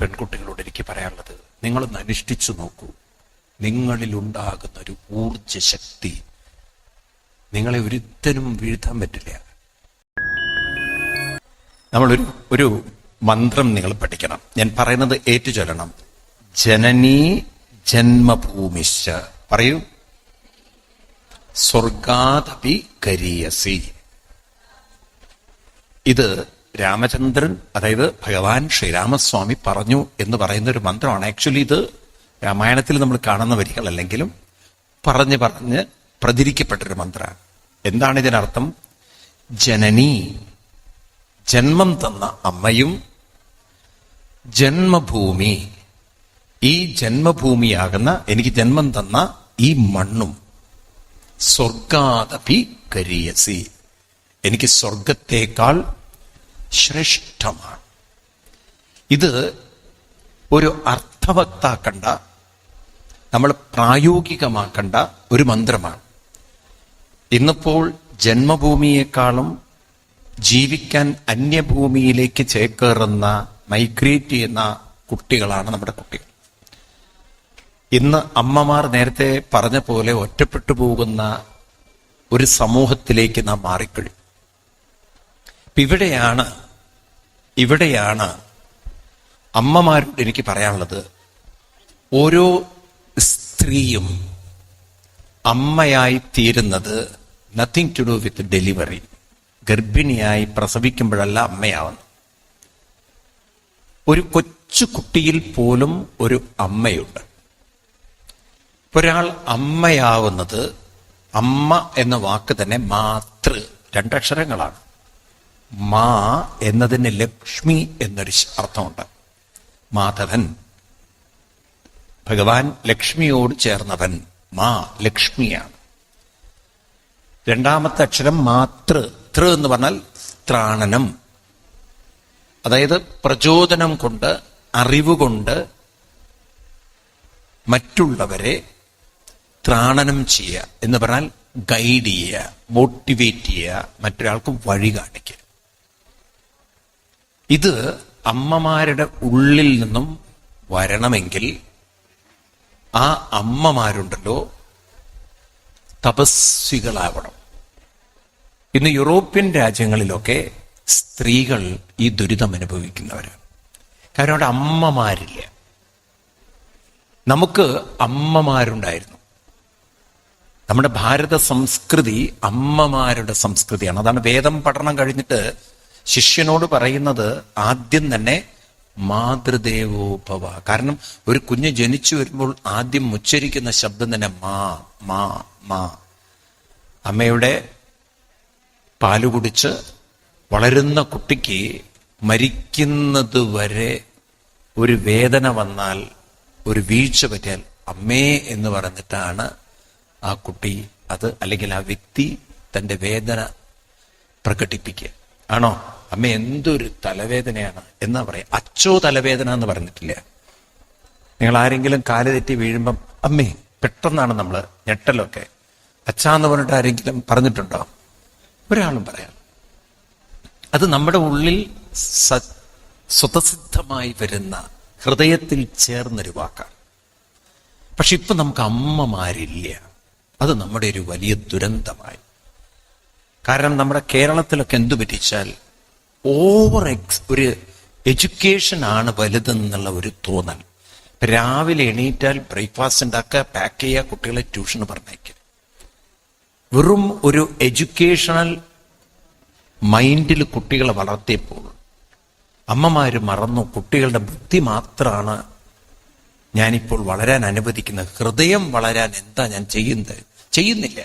പെൺകുട്ടികളോട് എനിക്ക് പറയാനുള്ളത് നിങ്ങളൊന്ന് അനുഷ്ഠിച്ചു നോക്കൂ. നിങ്ങളിലുണ്ടാകുന്ന ഒരു ഊർജ ശക്തി നിങ്ങളെ ഒരുത്തനും വീഴ്ത്താൻ പറ്റില്ല. നമ്മളൊരു ഒരു മന്ത്രം നിങ്ങൾ പഠിക്കണം. ഞാൻ പറയുന്നത് ഏറ്റുചൊല്ലണം. ജനനീ ജന്മഭൂമിശ പറയൂ. സ്വർഗാതപി കരിയസി. ഇത് രാമചന്ദ്രൻ അതായത് ഭഗവാൻ ശ്രീരാമസ്വാമി പറഞ്ഞു എന്ന് പറയുന്ന ഒരു മന്ത്രമാണ്. ആക്ച്വലി ഇത് രാമായണത്തിൽ നമ്മൾ കാണുന്ന വരികളല്ലെങ്കിലും പറഞ്ഞ് പറഞ്ഞ് പ്രചരിക്കപ്പെട്ടൊരു മന്ത്രമാണ് എന്താണ് ഇതിനർത്ഥം? ജനനി ജന്മം തന്ന അമ്മയും ജന്മഭൂമി ഈ ജന്മഭൂമിയാകുന്ന എനിക്ക് ജന്മം തന്ന ഈ മണ്ണും സ്വർഗാദപി കരിയസി. എനിക്ക് സ്വർഗത്തേക്കാൾ ശ്രേഷ്ഠമാണ്. ഇത് ഒരു അർത്ഥവക്താക്കണ്ട നമ്മൾ പ്രായോഗികമാക്കണ്ട ഒരു മന്ത്രമാണ്. ഇന്നിപ്പോൾ ജന്മഭൂമിയേക്കാളും ജീവിക്കാൻ അന്യഭൂമിയിലേക്ക് ചേക്കേറുന്ന മൈഗ്രേറ്റ് ചെയ്യുന്ന കുട്ടികളാണ് നമ്മുടെ കുട്ടികൾ. ഇന്ന് അമ്മമാർ നേരത്തെ പറഞ്ഞ പോലെ ഒറ്റപ്പെട്ടു പോകുന്ന ഒരു സമൂഹത്തിലേക്ക് നാം മാറിക്കഴിഞ്ഞു. ഇവിടെയാണ് ഇവിടെയാണ് അമ്മമാരോട് എനിക്ക് പറയാനുള്ളത്. ഓരോ സ്ത്രീയും അമ്മയായി തീരുന്നത് nothing to do with delivery ഗർഭിണിയായി പ്രസവിക്കുമ്പോഴല്ല അമ്മയാവുന്നു ഒരു കൊച്ചു കുട്ടിയിൽ പോലും ഒരു അമ്മയുണ്ട്. ഒരാൾ അമ്മയാവുന്നത് അമ്മ എന്ന വാക്ക് തന്നെ മാതൃ രണ്ടക്ഷരങ്ങളാണ്. മാ എന്നതിന് ലക്ഷ്മി എന്നൊരു അർത്ഥമുണ്ട്. മാധവൻ. ഭഗവാൻ ലക്ഷ്മിയോട് ചേർന്നവൻ മാ ലക്ഷ്മിയാണ്. രണ്ടാമത്തെ അക്ഷരം മാതൃ തൃ എന്ന് പറഞ്ഞാൽ ത്രാണനം. അതായത് പ്രചോദനം കൊണ്ട് അറിവ് കൊണ്ട് മറ്റുള്ളവരെ ത്രാണനം ചെയ്യുക എന്ന് പറഞ്ഞാൽ ഗൈഡ് ചെയ്യുക മോട്ടിവേറ്റ് ചെയ്യുക മറ്റൊരാൾക്ക് വഴി കാണിക്കുക. ഇത് അമ്മമാരുടെ ഉള്ളിൽ നിന്നും വരണമെങ്കിൽ ആ അമ്മമാരുണ്ടല്ലോ തപസ്വികളാവണം ഇന്ന് യൂറോപ്യൻ രാജ്യങ്ങളിലൊക്കെ സ്ത്രീകൾ ഈ ദുരിതം അനുഭവിക്കുന്നവരാണ് കാരണം അവിടെ അമ്മമാരില്ല. നമുക്ക് അമ്മമാരുണ്ടായിരുന്നു. നമ്മുടെ ഭാരത സംസ്കൃതി അമ്മമാരുടെ സംസ്കൃതിയാണ്. അതാണ് വേദം പഠനം കഴിഞ്ഞിട്ട് ശിഷ്യനോട് പറയുന്നത് ആദ്യം തന്നെ മാതൃദേവോഭവ കാരണം ഒരു കുഞ്ഞ് ജനിച്ചു വരുമ്പോൾ ആദ്യം ഉച്ചരിക്കുന്ന ശബ്ദം തന്നെ മാ മാ മാ. അമ്മയുടെ പാൽ കുടിച്ച് വളരുന്ന കുട്ടിക്ക് മരിക്കുന്നത് വരെ ഒരു വേദന വന്നാൽ ഒരു വീഴ്ച പറ്റിയാൽ അമ്മേ എന്ന് പറഞ്ഞിട്ടാണ് ആ കുട്ടി അത് അല്ലെങ്കിൽ ആ വ്യക്തി തന്റെ വേദന പ്രകടിപ്പിക്കുക. ആണോ? അമ്മ എന്തൊരു തലവേദനയാണ് എന്നാ പറയാ? അച്ചോ തലവേദന എന്ന് പറഞ്ഞിട്ടില്ല. നിങ്ങൾ ആരെങ്കിലും കാൽ തെറ്റി വീഴുമ്പം അമ്മേ പെട്ടെന്നാണ് നമ്മൾ ഞെട്ടലൊക്കെ. അച്ഛാന്ന് പറഞ്ഞിട്ട് ആരെങ്കിലും പറഞ്ഞിട്ടുണ്ടോ? ഒരാളും പറയാം. അത് നമ്മുടെ ഉള്ളിൽ സ്വതസിദ്ധമായി വരുന്ന ഹൃദയത്തിൽ ചേർന്നൊരു വാക്കാണ്. പക്ഷെ ഇപ്പൊ നമുക്ക് അമ്മമാരില്ല. അത് നമ്മുടെ ഒരു വലിയ ദുരന്തമായി. കാരണം നമ്മുടെ കേരളത്തിലൊക്കെ എന്തു പറ്റിച്ചാൽ ഓവർ എക്സ് ഒരു എഡ്യൂക്കേഷൻ ആണ് വലുതെന്നുള്ള ഒരു തോന്നൽ. രാവിലെ എണീറ്റാൽ ബ്രേക്ക്ഫാസ്റ്റ് ഉണ്ടാക്കുക പാക്ക് ചെയ്യുക കുട്ടികളെ ട്യൂഷൻ പറഞ്ഞേക്കുക വെറും ഒരു എഡ്യൂക്കേഷണൽ മൈൻഡിൽ കുട്ടികളെ വളർത്തിയപ്പോൾ അമ്മമാര് മറന്നു. കുട്ടികളുടെ ബുദ്ധി മാത്രമാണ് ഞാനിപ്പോൾ വളരാൻ അനുവദിക്കുന്നത്. ഹൃദയം വളരാൻ എന്താ ഞാൻ ചെയ്യുന്നത്? ചെയ്യുന്നില്ല.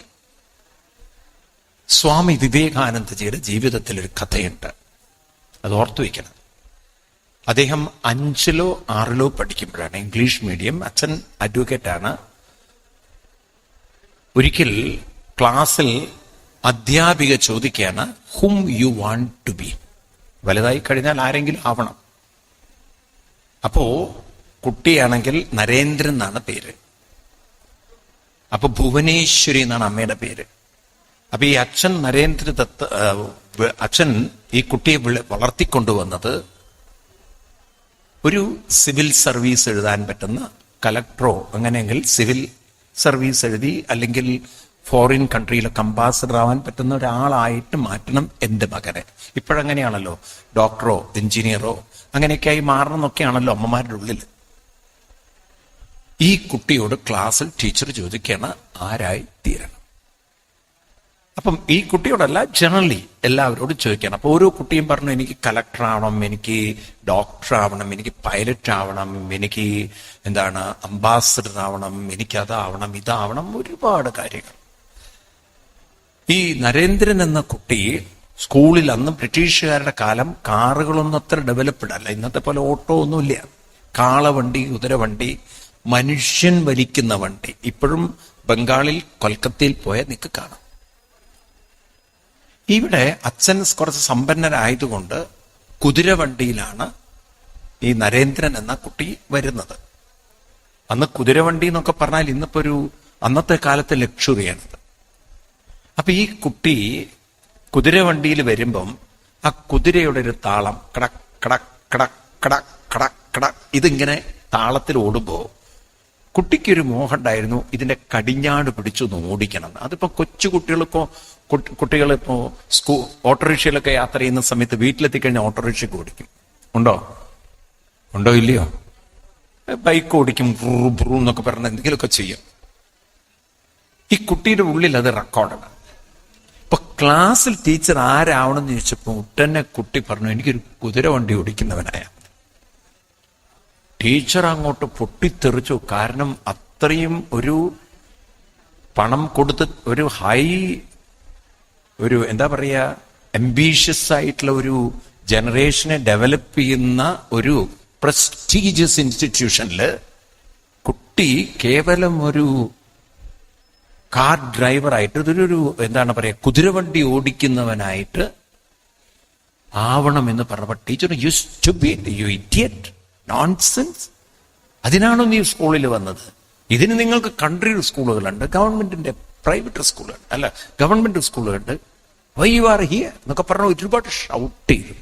സ്വാമി വിവേകാനന്ദജിയുടെ ജീവിതത്തിൽ ഒരു കഥയുണ്ട്. അത് ഓർത്തു വയ്ക്കണം അദ്ദേഹം അഞ്ചിലോ ആറിലോ പഠിക്കുമ്പോഴാണ് ഇംഗ്ലീഷ് മീഡിയം അച്ഛൻ അഡ്വക്കേറ്റ് ആണ്. ഒരിക്കൽ ക്ലാസ്സിൽ അധ്യാപിക ചോദിക്കുകയാണ് whom you want to be വലുതായി കഴിഞ്ഞാൽ ആരെങ്കിലും ആവണം. അപ്പോ കുട്ടിയാണെങ്കിൽ നരേന്ദ്രൻ എന്നാണ് പേര്. അപ്പൊ ഭുവനേശ്വരി എന്നാണ് അമ്മയുടെ പേര്. അപ്പൊ ഈ അച്ഛൻ നരേന്ദ്ര അച്ഛൻ ഈ കുട്ടിയെ വളർത്തിക്കൊണ്ടുവന്നത് ഒരു സിവിൽ സർവീസ് എഴുതാൻ പറ്റുന്ന കലക്ടറോ അങ്ങനെയെങ്കിൽ സിവിൽ സർവീസ് എഴുതി അല്ലെങ്കിൽ ഫോറിൻ കൺട്രിയിലൊക്കെ അംബാസഡർ ആവാൻ പറ്റുന്ന ഒരാളായിട്ട് മാറ്റണം എന്റെ മകനെ. ഇപ്പോഴങ്ങനെയാണല്ലോ. ഡോക്ടറോ എഞ്ചിനീയറോ അങ്ങനെയൊക്കെയായി മാറണം എന്നൊക്കെയാണല്ലോ അമ്മമാരുടെ ഉള്ളിൽ. ഈ കുട്ടിയോട് ക്ലാസ്സിൽ ടീച്ചർ ചോദിക്കുകയാണ് ആരായി തീരണം? അപ്പം ഈ കുട്ടിയോടല്ല ജനറലി എല്ലാവരോടും ചോദിക്കണം അപ്പൊ ഓരോ കുട്ടിയും പറഞ്ഞു എനിക്ക് കലക്ടർ ആവണം എനിക്ക് ഡോക്ടർ ആവണം എനിക്ക് പൈലറ്റ് ആവണം എനിക്ക് എന്താണ് അംബാസഡർ ആവണം എനിക്ക് അതാവണം ഇതാവണം ഒരുപാട് കാര്യങ്ങൾ. ഈ നരേന്ദ്രൻ എന്ന കുട്ടി സ്കൂളിൽ അന്ന് ബ്രിട്ടീഷുകാരുടെ കാലം കാറുകളൊന്നും അത്ര ഡെവലപ്ഡ് അല്ല. ഇന്നത്തെ പോലെ ഓട്ടോ ഒന്നുമില്ല കാളവണ്ടി കുതിരവണ്ടി മനുഷ്യൻ വലിക്കുന്ന വണ്ടി. ഇപ്പോഴും ബംഗാളിൽ കൊൽക്കത്തയിൽ പോയാൽ നിൽക്ക് കാണാം. ഇവിടെ അച്ഛൻ കുറച്ച് സമ്പന്നരായതുകൊണ്ട് കുതിരവണ്ടിയിലാണ് ഈ നരേന്ദ്രൻ എന്ന കുട്ടി വരുന്നത്. അന്ന് കുതിരവണ്ടി എന്നൊക്കെ പറഞ്ഞാൽ ഇന്നിപ്പോ ഒരു അന്നത്തെ കാലത്തെ ലക്ഷുറിയാണ് അപ്പൊ ഈ കുട്ടി കുതിരവണ്ടിയിൽ വരുമ്പം ആ കുതിരയുടെ ഒരു താളം കടക് കടക് കടക് കടക് കടക് കടക് ഇതിങ്ങനെ താളത്തിൽ ഓടുമ്പോ കുട്ടിക്കൊരു മോഹം ഉണ്ടായിരുന്നു ഇതിന്റെ കടിഞ്ഞാട് പിടിച്ചൊന്ന് ഓടിക്കണം അതിപ്പോ കൊച്ചു കുട്ടികൾക്കോ കുട്ടികൾ ഇപ്പോ സ്കൂ ഓട്ടോറിക്ഷയിലൊക്കെ യാത്ര ചെയ്യുന്ന സമയത്ത് വീട്ടിലെത്തിക്കഴിഞ്ഞാൽ ഓട്ടോറിക്ഷയ്ക്ക് ഓടിക്കും. ഉണ്ടോ? ഉണ്ടോ ഇല്ലയോ? ബൈക്ക് ഓടിക്കും ബ്രൂ ബ്രൂ എന്നൊക്കെ പറഞ്ഞ എന്തെങ്കിലുമൊക്കെ ചെയ്യും. ഈ കുട്ടിയുടെ ഉള്ളിൽ അത് റെക്കോർഡാണ്. ഇപ്പൊ ക്ലാസ്സിൽ ടീച്ചർ ആരാവണം എന്ന് ചോദിച്ചപ്പോ ഉടനെ കുട്ടി പറഞ്ഞു എനിക്കൊരു കുതിര വണ്ടി ഓടിക്കുന്നവനായ. ടീച്ചർ അങ്ങോട്ട് പൊട്ടിത്തെറിച്ചു. കാരണം അത്രയും ഒരു പണം കൊടുത്ത് ഒരു ഹൈ ഒരു എന്താ പറയുക എംബീഷ്യസ് ആയിട്ടുള്ള ഒരു ജനറേഷനെ ഡെവലപ്പ് ചെയ്യുന്ന ഒരു പ്രസ്റ്റീജിയസ് ഇൻസ്റ്റിറ്റ്യൂഷനിൽ കുട്ടി കേവലം ഒരു കാർ ഡ്രൈവറായിട്ട് ഇതൊരു എന്താണ് പറയുക കുതിരവണ്ടി ഓടിക്കുന്നവനായിട്ട് ആവണം എന്ന് പറഞ്ഞപ്പോൾ teacher use to be you idiot nonsense അതിനാണോ നീ സ്കൂളിൽ വന്നത്? ഇതിന് നിങ്ങൾക്ക് കൺട്രി സ്കൂളുകളുണ്ട് ഗവൺമെന്റിന്റെ പ്രൈവറ്റ് സ്കൂളുകൾ അല്ല ഗവൺമെന്റ് സ്കൂളുകളുണ്ട്. വൈ യു ആർ ഹിയർ എന്നൊക്കെ പറഞ്ഞ ഒരുപാട് ഷൗട്ട് ചെയ്തു.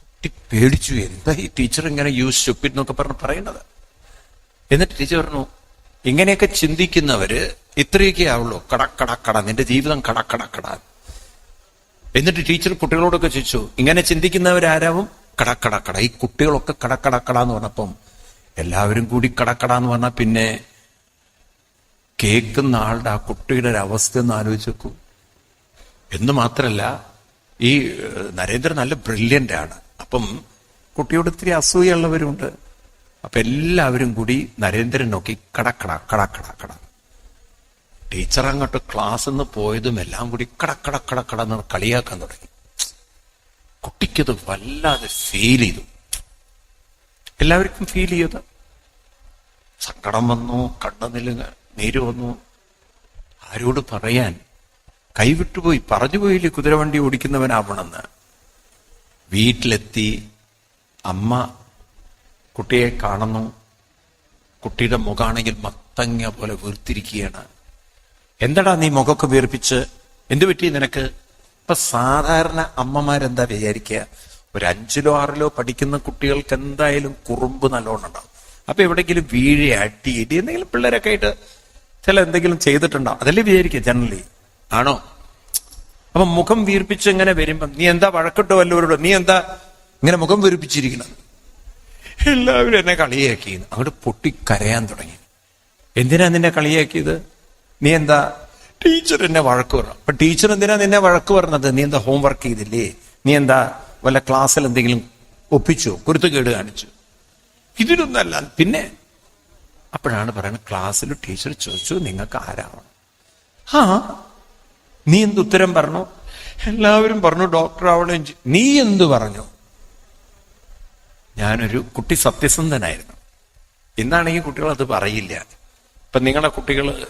കുട്ടി പേടിച്ചു എന്താ ഈ ടീച്ചർ ഇങ്ങനെ യൂസ് സ്റ്റുപ്പിഡ് എന്നൊക്കെ പറഞ്ഞ് പറയണത് എന്നിട്ട് ടീച്ചർ പറഞ്ഞു ഇങ്ങനെയൊക്കെ ചിന്തിക്കുന്നവര് ഇത്രയൊക്കെ ആവുള്ളൂ. കട കട കട. നിന്റെ ജീവിതം കട കട കട. എന്നിട്ട് ടീച്ചർ കുട്ടികളോടൊക്കെ ചോദിച്ചു ഇങ്ങനെ ചിന്തിക്കുന്നവരാരാവും? കടക്കട കട ഈ കുട്ടികളൊക്കെ കടക്കടക്കട കട എന്ന് പറഞ്ഞപ്പം എല്ലാവരും കൂടി കടക്കട എന്ന് പറഞ്ഞാൽ പിന്നെ കേൾക്കുന്ന ആളുടെ ആ കുട്ടിയുടെ ഒരു അവസ്ഥ ഒന്ന് ആലോചിച്ച് നോക്കൂ. എന്ന് മാത്രല്ല ഈ നരേന്ദ്ര നരേന്ദ്രൻ നല്ല ബ്രില്യന്റ് ആണ്. അപ്പം കുട്ടിയോട് ഇത്തിരി അസൂയുള്ളവരുണ്ട് അപ്പൊ എല്ലാവരും കൂടി നരേന്ദ്രൻ നോക്കി കടക്കട കടക്കട കട. ടീച്ചർ അങ്ങോട്ട് ക്ലാസ് നിന്ന് പോയതും എല്ലാം കൂടി കടക്കട കടക്കട എന്ന് കളിയാക്കാൻ തുടങ്ങി. കുട്ടിക്കത് വല്ലാതെ ഫീൽ ചെയ്തു. എല്ലാവർക്കും ഫീൽ ചെയ്ത്. സങ്കടം വന്നു കണ്ണുനില നീര് വന്നു. ആരോട് പറയാൻ? കൈവിട്ടുപോയി പറഞ്ഞുപോയില്ലേ കുതിരവണ്ടി ഓടിക്കുന്നവനാവണമെന്ന് വീട്ടിലെത്തി അമ്മ കുട്ടിയെ കാണുന്നു. കുട്ടിയുടെ മുഖാണെങ്കിൽ മത്തങ്ങ പോലെ വീർത്തിരിക്കുകയാണ്. എന്തടാ നീ മുഖമൊക്കെ വീർപ്പിച്ച്? എന്തു പറ്റി നിനക്ക്? ഇപ്പൊ സാധാരണ അമ്മമാരെന്താ വിചാരിക്കുക? ഒരു അഞ്ചിലോ ആറിലോ പഠിക്കുന്ന കുട്ടികൾക്ക് എന്തായാലും കുറുമ്പ് നല്ലോണം ഉണ്ടാവും. അപ്പൊ എവിടെയെങ്കിലും വീഴ അടി ഇടി എന്തെങ്കിലും പിള്ളേരൊക്കെ ആയിട്ട് ചില എന്തെങ്കിലും ചെയ്തിട്ടുണ്ടോ അതല്ലേ വിചാരിക്കുക ജനറലി ആണോ? അപ്പൊ മുഖം വീർപ്പിച്ച് ഇങ്ങനെ വരുമ്പം നീ എന്താ വഴക്കിട്ടോ വല്ലവരോടോ? നീ എന്താ ഇങ്ങനെ മുഖം വീർപ്പിച്ചിരിക്കണം എല്ലാവരും എന്നെ കളിയാക്കി അങ്ങോട്ട് പൊട്ടി കരയാൻ തുടങ്ങി. എന്തിനാ നിന്നെ കളിയാക്കിയത്? നീ എന്താ ടീച്ചർ എന്നെ വഴക്ക് പറഞ്ഞു. അപ്പൊ ടീച്ചർ എന്തിനാ നിന്നെ വഴക്ക് പറഞ്ഞത്? നീ എന്താ ഹോംവർക്ക് ചെയ്തില്ലേ? നീ എന്താ വല്ല ക്ലാസ്സിൽ എന്തെങ്കിലും ഒപ്പിച്ചോ? കുരുത്തുകേട് കാണിച്ചു. ഇതിനൊന്നല്ല. പിന്നെ അപ്പോഴാണ് പറയുന്നത് ക്ലാസ്സിൽ ടീച്ചർ ചോദിച്ചു നിങ്ങൾക്ക് ആരാവണം ആ നീ എന്ത് ഉത്തരം പറഞ്ഞു? എല്ലാവരും പറഞ്ഞു ഡോക്ടർ ആവണം നീ എന്ത് പറഞ്ഞു? ഞാനൊരു കുട്ടി സത്യസന്ധനായിരുന്നു. ഇന്നാണെങ്കിൽ കുട്ടികൾ അത് പറയില്ല. ഇപ്പൊ നിങ്ങളുടെ കുട്ടികൾ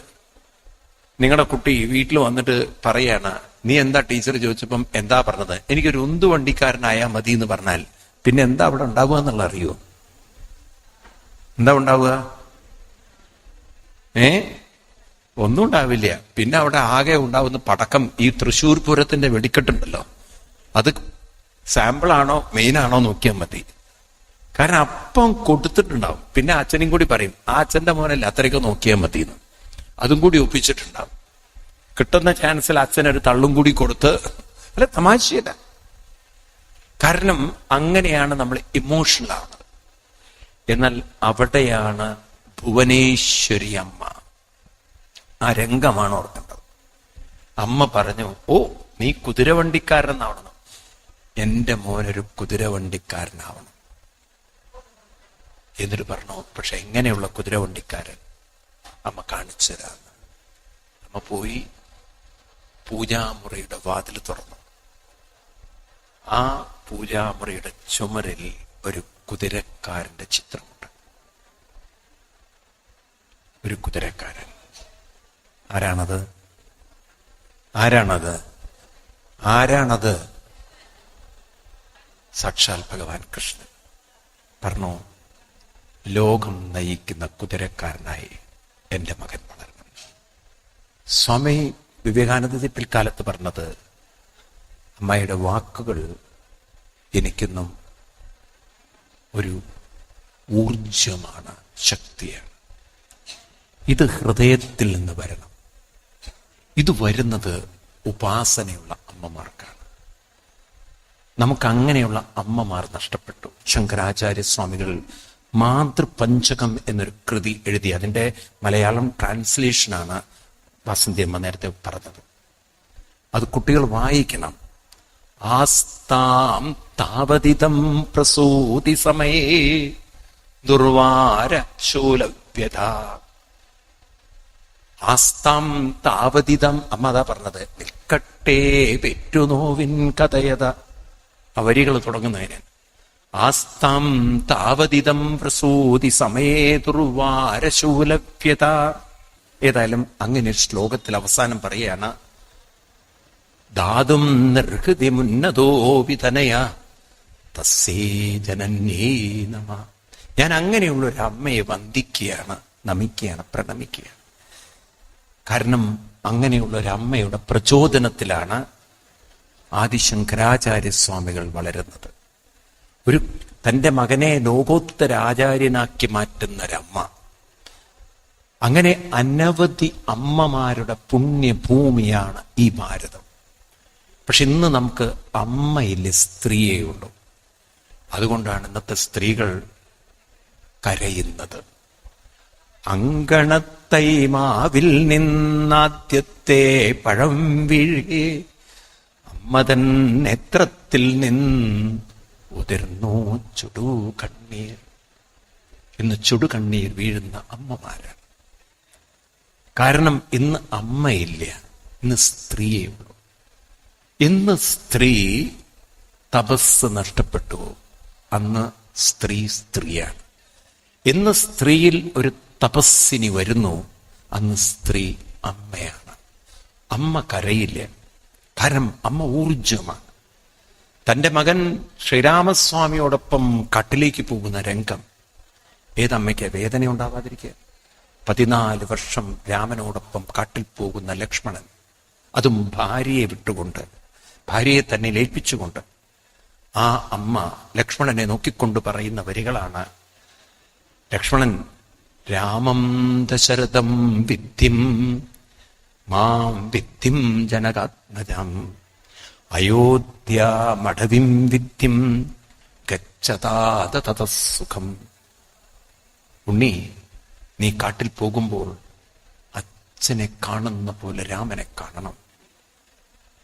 നിങ്ങളുടെ കുട്ടി വീട്ടിൽ വന്നിട്ട് പറയാണ് നീ എന്താ ടീച്ചർ ചോദിച്ചപ്പം എന്താ പറഞ്ഞത്? എനിക്കൊരു ഉന്തു വണ്ടിക്കാരനായാൽ മതി എന്ന് പറഞ്ഞാൽ പിന്നെ എന്താ അവിടെ ഉണ്ടാവുക എന്നുള്ള അറിയോ? എന്താ ഉണ്ടാവുക? ഏ? ഒന്നും ഉണ്ടാവില്ല. പിന്നെ അവിടെ ആകെ ഉണ്ടാവുന്ന പടക്കം ഈ തൃശ്ശൂർ പൂരത്തിന്റെ വെടിക്കെട്ടുണ്ടല്ലോ. അത് സാമ്പിളാണോ മെയിൻ ആണോ നോക്കിയാൽ മതി. കാരണം അപ്പം കൊടുത്തിട്ടുണ്ടാവും. പിന്നെ അച്ഛനും കൂടി പറയും ആ അച്ഛന്റെ മോനല്ല അത്രയൊക്കെ നോക്കിയാൽ മതിയെന്ന് അതും കൂടി ഒപ്പിച്ചിട്ടുണ്ടാവും. കിട്ടുന്ന ചാൻസിൽ അച്ഛനൊരു തള്ളും കൂടി കൊടുത്ത് അല്ല തമാശയല്ല. കാരണം അങ്ങനെയാണ് നമ്മൾ ഇമോഷണൽ ആവുന്നത് എന്നാൽ അവിടെയാണ് ഭുവനേശ്വരി അമ്മ. ആ രംഗമാണ് ഓർക്കേണ്ടത്. അമ്മ പറഞ്ഞു ഓ നീ കുതിരവണ്ടിക്കാരനാവണം. എന്റെ മോനൊരു കുതിരവണ്ടിക്കാരനാവണം. എന്നിട്ട് പറഞ്ഞു പക്ഷെ എങ്ങനെയുള്ള കുതിരവണ്ടിക്കാരൻ അമ്മ കാണിച്ചു തരാന്ന് അമ്മ പോയി പൂജാമുറിയുടെ വാതിൽ തുറന്നു. ആ പൂജാമുറിയുടെ ചുമരിൽ ഒരു കുതിരക്കാരന്റെ ചിത്രമുണ്ട്. ഒരു കുതിരക്കാരൻ. ആരാണത്? ആരാണത്? ആരാണത്? സാക്ഷാൽ ഭഗവാൻ കൃഷ്ണൻ. പറഞ്ഞു ലോകം നയിക്കുന്ന കുതിരക്കാരനായി എന്റെ മകൻ. വളരണം സ്വാമി വിവേകാനന്ദ പിൽക്കാലത്ത് പറഞ്ഞത് അമ്മയുടെ വാക്കുകൾ എനിക്കെന്നും ഒരു ഊർജമാണ് ശക്തിയാണ്. ഇത് ഹൃദയത്തിൽ നിന്ന് വരണം. ഇത് വരുന്നത് ഉപാസനയുള്ള അമ്മമാർക്കാണ്. നമുക്ക് അങ്ങനെയുള്ള അമ്മമാർ നഷ്ടപ്പെട്ടു. ശങ്കരാചാര്യ സ്വാമികൾ മാതൃപഞ്ചകം എന്നൊരു കൃതി എഴുതി. അതിന്റെ മലയാളം ട്രാൻസ്ലേഷനാണ് വാസന്തി അമ്മ നേരത്തെ പറഞ്ഞത്. അത് കുട്ടികൾ വായിക്കണം. ആസ്താം താവതിതം പ്രസൂതി സമയേ ദുർവാര ശൂലവ്യത ആസ്താം താവതിതം അമ്മ അതാ പറഞ്ഞത്. നിൽക്കട്ടെ പെറ്റുനോവിൻ കഥയത. വരികൾ തുടങ്ങുന്നതിന് ആസ്താം താവതിതം പ്രസൂതി സമയേ ദുർവാരശൂലഭ്യത ഏതായാലും അങ്ങനെ ശ്ലോകത്തിൽ അവസാനം പറയാണ് ദാതും നിർഹൃതി മുന്നതോ വിതനയ തസ്സേ ജനന്യേ നമ. ഞാൻ അങ്ങനെയുള്ള ഒരു അമ്മയെ വന്ദിക്കുകയാണ് നമിക്കുകയാണ് പ്രണമിക്കുകയാണ്. കാരണം അങ്ങനെയുള്ള ഒരു അമ്മയുടെ പ്രചോദനത്തിലാണ് ആദിശങ്കരാചാര്യസ്വാമികൾ വളരുന്നത്. ഒരു തന്റെ മകനെ ലോകോത്തര ആചാര്യനാക്കി മാറ്റുന്ന ഒരമ്മ അങ്ങനെ അനവധി അമ്മമാരുടെ പുണ്യഭൂമിയാണ് ഈ ഭാരതം. പക്ഷെ ഇന്ന് നമുക്ക് അമ്മയില്ലേ സ്ത്രീയേ ഉള്ളൂ. അതുകൊണ്ടാണ് ഇന്നത്തെ സ്ത്രീകൾ കരയുന്നത്. അങ്കണത്തൈമാവിൽ നിന്നാദ്യത്തെ പഴം വീഴേ അമ്മതൻ നേത്രത്തിൽ നിന്ന് ഉതിർന്നു ചുടു കണ്ണീർ. ഇന്ന് ചുടു കണ്ണീർ വീഴുന്ന അമ്മമാരാണ്. കാരണം ഇന്ന് അമ്മയില്ല ഇന്ന് സ്ത്രീയേ ഉള്ളൂ. ഇന്ന് സ്ത്രീ തപസ് നഷ്ടപ്പെട്ടു. അന്ന് സ്ത്രീ സ്ത്രീയാണ്. ഇന്ന് സ്ത്രീയിൽ ഒരു തപസ്സിനി വരുന്നു. അന്ന് സ്ത്രീ അമ്മയാണ്. അമ്മ കരയില്ല. കാരണം അമ്മ ഊർജമാണ് തന്റെ മകൻ ശ്രീരാമസ്വാമിയോടൊപ്പം കട്ടിലേക്ക് പോകുന്ന രംഗം. ഏതമ്മയ്ക്ക് വേദന ഉണ്ടാവാതിരിക്കുക പതിനാല് വർഷം രാമനോടൊപ്പം കാട്ടിൽ പോകുന്ന ലക്ഷ്മണൻ അതും ഭാര്യയെ വിട്ടുകൊണ്ട് ഭാര്യയെ തന്നെ ഏൽപ്പിച്ചുകൊണ്ട് ആ അമ്മ ലക്ഷ്മണനെ നോക്കിക്കൊണ്ട് പറയുന്ന വരികളാണ്. ലക്ഷ്മണൻ രാമം ദശരഥം വിദ്യം മാം വിദ്യം ജനകാത്മജം അയോധ്യമടവിം വിദ്യം ഗച്ഛതാത തതസുഖം ഉണ്ണി നീ കാട്ടിൽ പോകുമ്പോൾ അച്ഛനെ കാണുന്ന പോലെ രാമനെ കാണണം.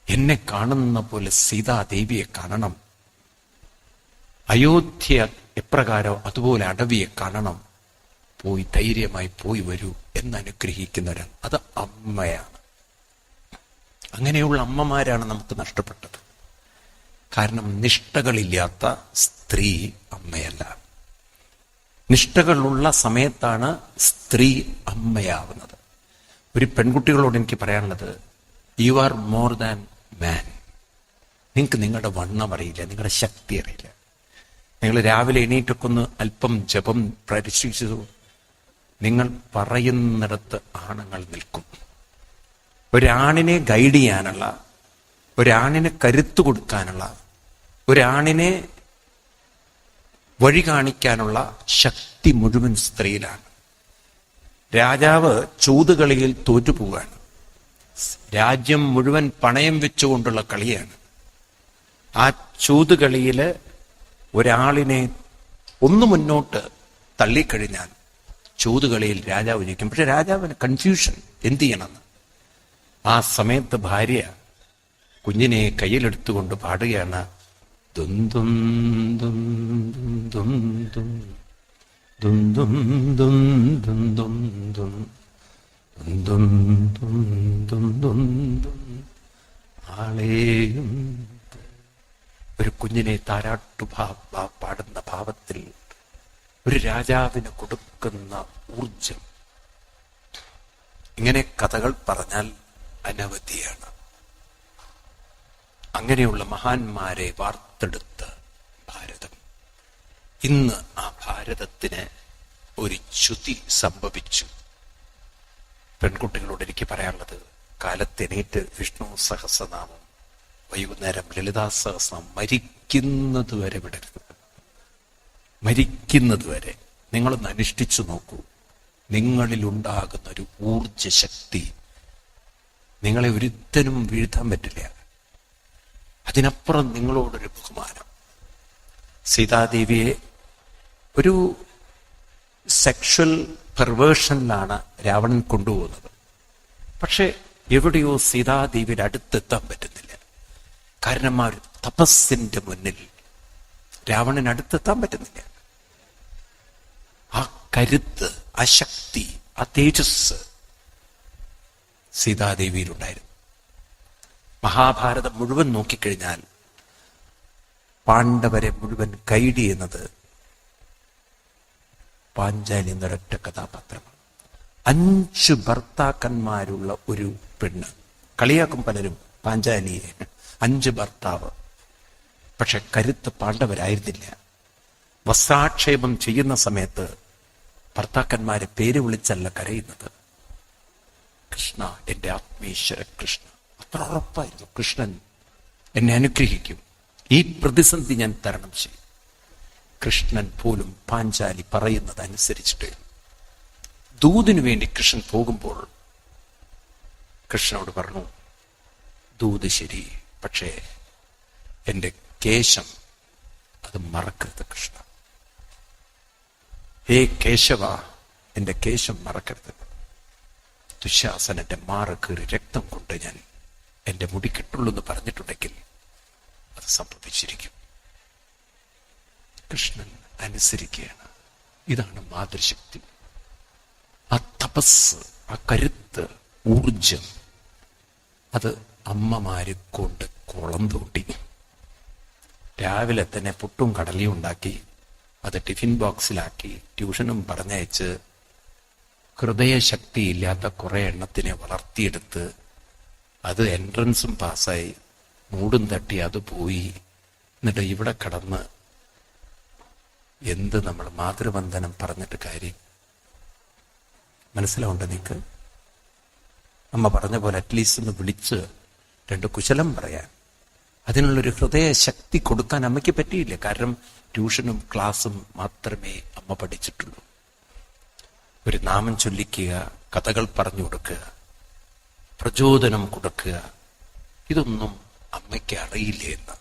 എന്നെ കാണുന്ന പോലെ സീതാദേവിയെ കാണണം. അയോധ്യ എപ്രകാരോ അതുപോലെ അടവിയെ കാണണം. പോയി ധൈര്യമായി പോയി വരൂ എന്ന് അനുഗ്രഹിക്കുന്നവരാണ് അത് അമ്മയാണ്. അങ്ങനെയുള്ള അമ്മമാരാണ് നമുക്ക് നഷ്ടപ്പെട്ടത്. കാരണം നിഷ്ഠകളില്ലാത്ത സ്ത്രീ അമ്മയല്ല. നിഷ്ഠകളുള്ള സമയത്താണ് സ്ത്രീ അമ്മയാവുന്നത്. ഒരു പെൺകുട്ടികളോട് എനിക്ക് പറയാനുള്ളത് you are more than man നിങ്ങൾക്ക് നിങ്ങളുടെ വണ്ണം അറിയില്ല നിങ്ങളുടെ ശക്തി അറിയില്ല. നിങ്ങൾ രാവിലെ എണീറ്റൊക്കെ ഒന്ന് അല്പം ജപം പരിശീലിച്ചതു നിങ്ങൾ പറയുന്നിടത്ത് ആണുങ്ങൾ നിൽക്കും. ഒരാണിനെ ഗൈഡ് ചെയ്യാനുള്ള ഒരാണിനെ കരുത്തു കൊടുക്കാനുള്ള ഒരാണിനെ വഴി കാണിക്കാനുള്ള ശക്തി മുഴുവൻ സ്ത്രീയിലാണ്. രാജാവ് ചൂതുകളിയിൽ തോറ്റുപോവാണ് രാജ്യം മുഴുവൻ പണയം വെച്ചുകൊണ്ടുള്ള കളിയാണ്. ആ ചൂതുകളിയിൽ ഒരാളിനെ ഒന്ന് മുന്നോട്ട് തള്ളിക്കഴിഞ്ഞാൽ ചൂതുകളിയിൽ രാജാവ് ജയിക്കും. പക്ഷെ രാജാവിന് കൺഫ്യൂഷൻ എന്ത് ചെയ്യണമെന്ന്? ആ സമയത്ത് ഭാര്യ കുഞ്ഞിനെ കയ്യിലെടുത്തുകൊണ്ട് പാടുകയാണ് ഒരു കുഞ്ഞിനെ താരാട്ടു പാടുന്ന ഭാവത്തിൽ ഒരു രാജാവിന് കൊടുക്കുന്ന ഊർജം ഇങ്ങനെ കഥകൾ പറഞ്ഞാൽ അനവധിയാണ്. അങ്ങനെയുള്ള മഹാന്മാരെ വാർത്തെടുത്ത് ഭാരതം. ഇന്ന് ആ ഭാരതത്തിന് ഒരു ചുതി സംഭവിച്ചു. പെൺകുട്ടികളോട് എനിക്ക് പറയാനുള്ളത് കാലത്തെനേറ്റ് വിഷ്ണു സഹസ്രനാമം വൈകുന്നേരം ലളിതാ സഹസ്രനാമം മരിക്കുന്നത് വരെ വിടരുത്. മരിക്കുന്നത് വരെ നിങ്ങളൊന്ന് അനുഷ്ഠിച്ചു നോക്കൂ. നിങ്ങളിലുണ്ടാകുന്ന ഒരു ഊർജശക്തി ശക്തി നിങ്ങളെ ഒരുത്തനും വീഴ്ത്താൻ പറ്റില്ല. അതിനപ്പുറം നിങ്ങളോടൊരു ബഹുമാനം. സീതാദേവിയെ ഒരു സെക്ഷൽ പെർവേഷനിലാണ് രാവണൻ കൊണ്ടുപോകുന്നത്. പക്ഷെ എവിടെയോ സീതാദേവിയുടെ അടുത്തെത്താൻ പറ്റുന്നില്ല കാരണം ആ ഒരു തപസ്സിന്റെ മുന്നിൽ രാവണൻ അടുത്തെത്താൻ പറ്റുന്നില്ല. ആ കരുത്ത് ആ ശക്തി ആ തേജസ് സീതാദേവിയിലുണ്ടായിരുന്നു. മഹാഭാരതം മുഴുവൻ നോക്കിക്കഴിഞ്ഞാൽ പാണ്ഡവരെ മുഴുവൻ കൈഡി എന്നത് പാഞ്ചാലി എന്നൊരൊറ്റ കഥാപാത്രമാണ്. അഞ്ചു ഭർത്താക്കന്മാരുള്ള ഒരു പെണ്ണ്. കളിയാക്കും പലരും പാഞ്ചാലിയെ. അഞ്ച് ഭർത്താവ്. പക്ഷെ കരുത്ത് പാണ്ഡവരായിരുന്നില്ല. വസ്ത്രാക്ഷേപം ചെയ്യുന്ന സമയത്ത് ഭർത്താക്കന്മാരെ പേര് വിളിച്ചല്ല കരയുന്നത്. കൃഷ്ണ എന്റെ ആത്മീശ്വര കൃഷ്ണ. അത്ര ഉറപ്പായിരുന്നു. കൃഷ്ണൻ എന്നെ അനുഗ്രഹിക്കും. ഈ പ്രതിസന്ധി ഞാൻ തരണം ചെയ്യും. കൃഷ്ണൻ പോലും പാഞ്ചാലി പറയുന്നത് അനുസരിച്ചിട്ട് ദൂതിനു വേണ്ടി കൃഷ്ണൻ പോകുമ്പോൾ കൃഷ്ണനോട് പറഞ്ഞു ദൂത് ശരി പക്ഷേ എന്റെ കേശം അത് മറക്കരുത് കൃഷ്ണ. ഹേ കേശവ എന്റെ കേശം മറക്കരുത്. മാറ് കീറി രക്തം കൊണ്ട് ഞാൻ എന്റെ മുടി കിട്ടുള്ളൂ എന്ന് പറഞ്ഞിട്ടുണ്ടെങ്കിൽ അത് സംഭവിച്ചിരിക്കും. കൃഷ്ണൻ അനുസരിക്കുകയാണ്. ഇതാണ് മാതൃശക്തി. ആ തപസ് ആ കരുത്ത് ഊർജം അത് അമ്മമാര് കൊണ്ട് കുളം തോട്ടി രാവിലെ തന്നെ പുട്ടും കടലയും ഉണ്ടാക്കി അത് ടിഫിൻ ബോക്സിലാക്കി ട്യൂഷനും പറഞ്ഞയച്ച് ഹൃദയശക്തിയില്ലാത്ത കുറെ എണ്ണത്തിനെ വളർത്തിയെടുത്ത് അത് എൻട്രൻസും പാസ്സായി. മൂടും തട്ടി അത് പോയി. എന്നിട്ട് ഇവിടെ കടന്ന് എന്ത് നമ്മൾ മാതൃബന്ധനം പറഞ്ഞിട്ട് കാര്യം? മനസ്സിലാവുണ്ട് നിനക്ക്? അമ്മ പറഞ്ഞ പോലെ അറ്റ്ലീസ്റ്റ് ഒന്ന് വിളിച്ച് രണ്ട് കുശലം പറയാൻ. അതിനുള്ളൊരു ഹൃദയശക്തി കൊടുക്കാൻ അമ്മയ്ക്ക് പറ്റിയില്ല. കാരണം ട്യൂഷനും ക്ലാസ്സും മാത്രമേ അമ്മ പഠിച്ചിട്ടുള്ളൂ. ഒരു നാമം ചൊല്ലിക്കുക കഥകൾ പറഞ്ഞു കൊടുക്കുക പ്രചോദനം കൊടുക്കുക ഇതൊന്നും അമ്മയ്ക്ക് അറിയില്ല എന്ന്.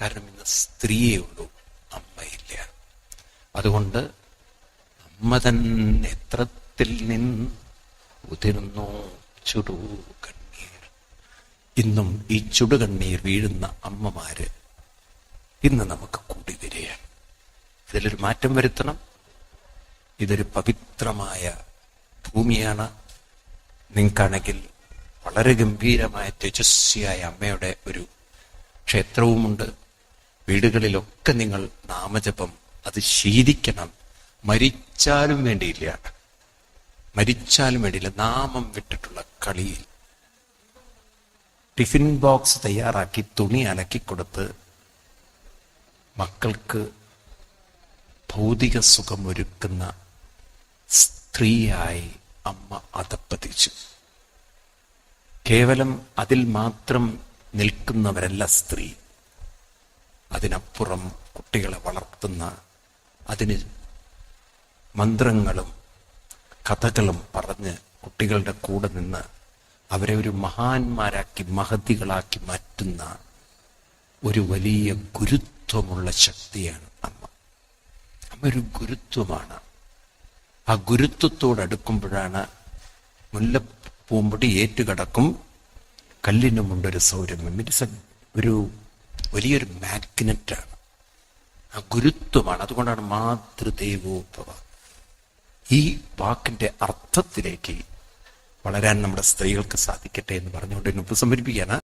കാരണം ഇന്ന് സ്ത്രീയേ ഉള്ളൂ അമ്മയില്ല. അതുകൊണ്ട് അമ്മ തന്നെ എത്രത്തിൽ നിന്ന് ഉതിർന്നു ചുടു കണ്ണീർ. ഇന്നും ഈ ചുടു കണ്ണീർ വീഴുന്ന അമ്മമാര് ഇന്ന് നമുക്ക് കൂടി വരികയാണ്. ഇതിലൊരു മാറ്റം വരുത്തണം. ഇതൊരു പവിത്രമായ ഭൂമിയാണ്. നിങ്ങൾക്കാണെങ്കിൽ വളരെ ഗംഭീരമായ തേജസ്വിയായ അമ്മയുടെ ഒരു ക്ഷേത്രവുമുണ്ട്. വീടുകളിലൊക്കെ നിങ്ങൾ നാമജപം അത് ശീലിക്കണം. മരിച്ചാലും വേണ്ടിയില്ല. മരിച്ചാലും വേണ്ടിയില്ല. നാമം വിട്ടിട്ടുള്ള കളിയിൽ. ടിഫിൻ ബോക്സ് തയ്യാറാക്കി തുണി അലക്കി കൊടുത്ത് മക്കൾക്ക് ഭൗതിക സുഖമൊരുക്കുന്ന സ്ത്രീയായി അമ്മ അതപ്പതിച്ചു. കേവലം അതിൽ മാത്രം നിൽക്കുന്നവരല്ല സ്ത്രീ. അതിനപ്പുറം കുട്ടികളെ വളർത്തുന്ന അതിന് മന്ത്രങ്ങളും കഥകളും പറഞ്ഞ് കുട്ടികളുടെ കൂടെ നിന്ന് അവരെ ഒരു മഹാന്മാരാക്കി മഹതികളാക്കി മാറ്റുന്ന ഒരു വലിയ ഗുരുത്വമുള്ള ശക്തിയാണ് അമ്മ. അമ്മ ഒരു ഗുരുത്വമാണ്. ആ ഗുരുത്വത്തോടടുക്കുമ്പോഴാണ് മുല്ലപ്പൂമ്പൊടി ഏറ്റുകിടക്കും കല്ലിനുമുണ്ടൊരു സൗരമ്യം ഇറ്റ്സ് ഒരു വലിയൊരു മാഗ്നറ്റാണ്. ആ ഗുരുത്വമാണ്. അതുകൊണ്ടാണ് മാതൃദേവോഭവ. ഈ വാക്കിന്റെ അർത്ഥത്തിലേക്ക് വളരാൻ നമ്മുടെ സ്ത്രീകൾക്ക് സാധിക്കട്ടെ എന്ന് പറഞ്ഞുകൊണ്ട് എന്നെ ഉപസംഹരിപ്പിക്കുകയാണ്.